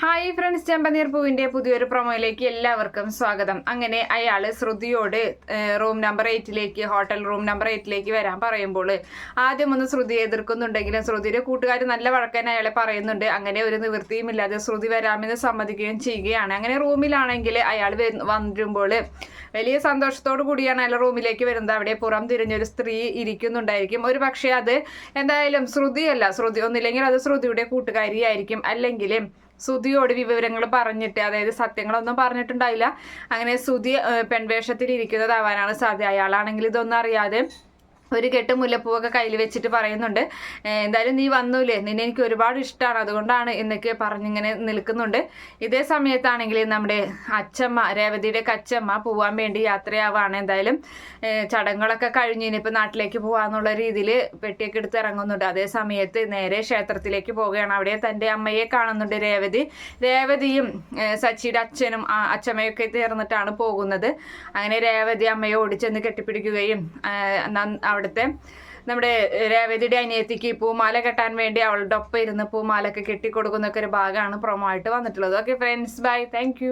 Hi friends ചെമ്പനീർ പൂവിന്റെ പുതിയൊരു പ്രൊമോയിലേക്ക് എല്ലാവർക്കും സ്വാഗതം. അങ്ങനെ അയാൾ ശ്രുതിയോട് റൂം നമ്പർ എയ്റ്റിലേക്ക് ഹോട്ടൽ റൂം നമ്പർ എയ്റ്റിലേക്ക് വരാൻ പറയുമ്പോൾ ആദ്യം ഒന്ന് ശ്രുതിയെ എതിർക്കുന്നുണ്ടെങ്കിലും ശ്രുതിയുടെ കൂട്ടുകാർ നല്ല വഴക്കൻ അയാളെ പറയുന്നുണ്ട്. അങ്ങനെ ഒരു നിവൃത്തിയും ഇല്ലാതെ ശ്രുതി വരാമെന്ന് സമ്മതിക്കുകയും ചെയ്യുകയാണ്. അങ്ങനെ റൂമിലാണെങ്കിൽ അയാൾ വരുമ്പോൾ വലിയ സന്തോഷത്തോടു കൂടിയാണ് അയാൾ റൂമിലേക്ക് വരുന്നത്. അവിടെ പുറം തിരിഞ്ഞൊരു സ്ത്രീ ഇരിക്കുന്നുണ്ടായിരിക്കും. ഒരു പക്ഷേ അത് എന്തായാലും ശ്രുതിയല്ല. ശ്രുതി ഒന്നില്ലെങ്കിൽ അത് ശ്രുതിയുടെ കൂട്ടുകാരിയായിരിക്കും. അല്ലെങ്കിൽ സുധിയോട് വിവരങ്ങൾ പറഞ്ഞിട്ട് അതായത് സത്യങ്ങളൊന്നും പറഞ്ഞിട്ടുണ്ടായില്ല. അങ്ങനെ സുതി പെൺവേഷത്തിൽ ഇരിക്കുന്നതാവാനാണ് സാധ്യത. അയാളാണെങ്കിൽ ഇതൊന്നും അറിയാതെ ഒരു കെട്ട് മുല്ലപ്പൂവൊക്കെ കയ്യിൽ വെച്ചിട്ട് പറയുന്നുണ്ട്. എന്തായാലും നീ വന്നൂലേ? നിന്നെ എനിക്ക് ഒരുപാട് ഇഷ്ടമാണ് അതുകൊണ്ടാണ് എന്നൊക്കെ പറഞ്ഞിങ്ങനെ നിൽക്കുന്നുണ്ട്. ഇതേ സമയത്താണെങ്കിൽ നമ്മുടെ അച്ചമ്മ രേവതിയുടെ അച്ഛമ്മ പോവാൻ വേണ്ടി യാത്രയാവാണ് എന്തായാലും. ചടങ്ങുകളൊക്കെ കഴിഞ്ഞ് ഇനിയിപ്പോൾ നാട്ടിലേക്ക് പോകാന്നുള്ള രീതിയിൽ പെട്ടിയൊക്കെ എടുത്ത് ഇറങ്ങുന്നുണ്ട്. അതേ സമയത്ത് നേരെ ക്ഷേത്രത്തിലേക്ക് പോവുകയാണ്. അവിടെ തന്റെ അമ്മയെ കാണുന്നുണ്ട് രേവതി. രേവതിയും സച്ചിയുടെ അച്ഛനും അച്ചമ്മയൊക്കെ ചേർന്നിട്ടാണ് പോകുന്നത്. അങ്ങനെ രേവതി അമ്മയെ ഓടിച്ചെന്ന് കെട്ടിപ്പിടിക്കുകയും അവിടുത്തെ നമ്മുടെ രേവതിയുടെ അനിയത്തിക്ക് പൂമാല കെട്ടാൻ വേണ്ടി അവളുടെ ഒപ്പം ഇരുന്ന് പൂമാലൊക്കെ കെട്ടിക്കൊടുക്കുന്നൊക്കെ ഒരു ഭാഗമാണ് പ്രൊമോ ആയിട്ട് വന്നിട്ടുള്ളത്. Okay friends bye thank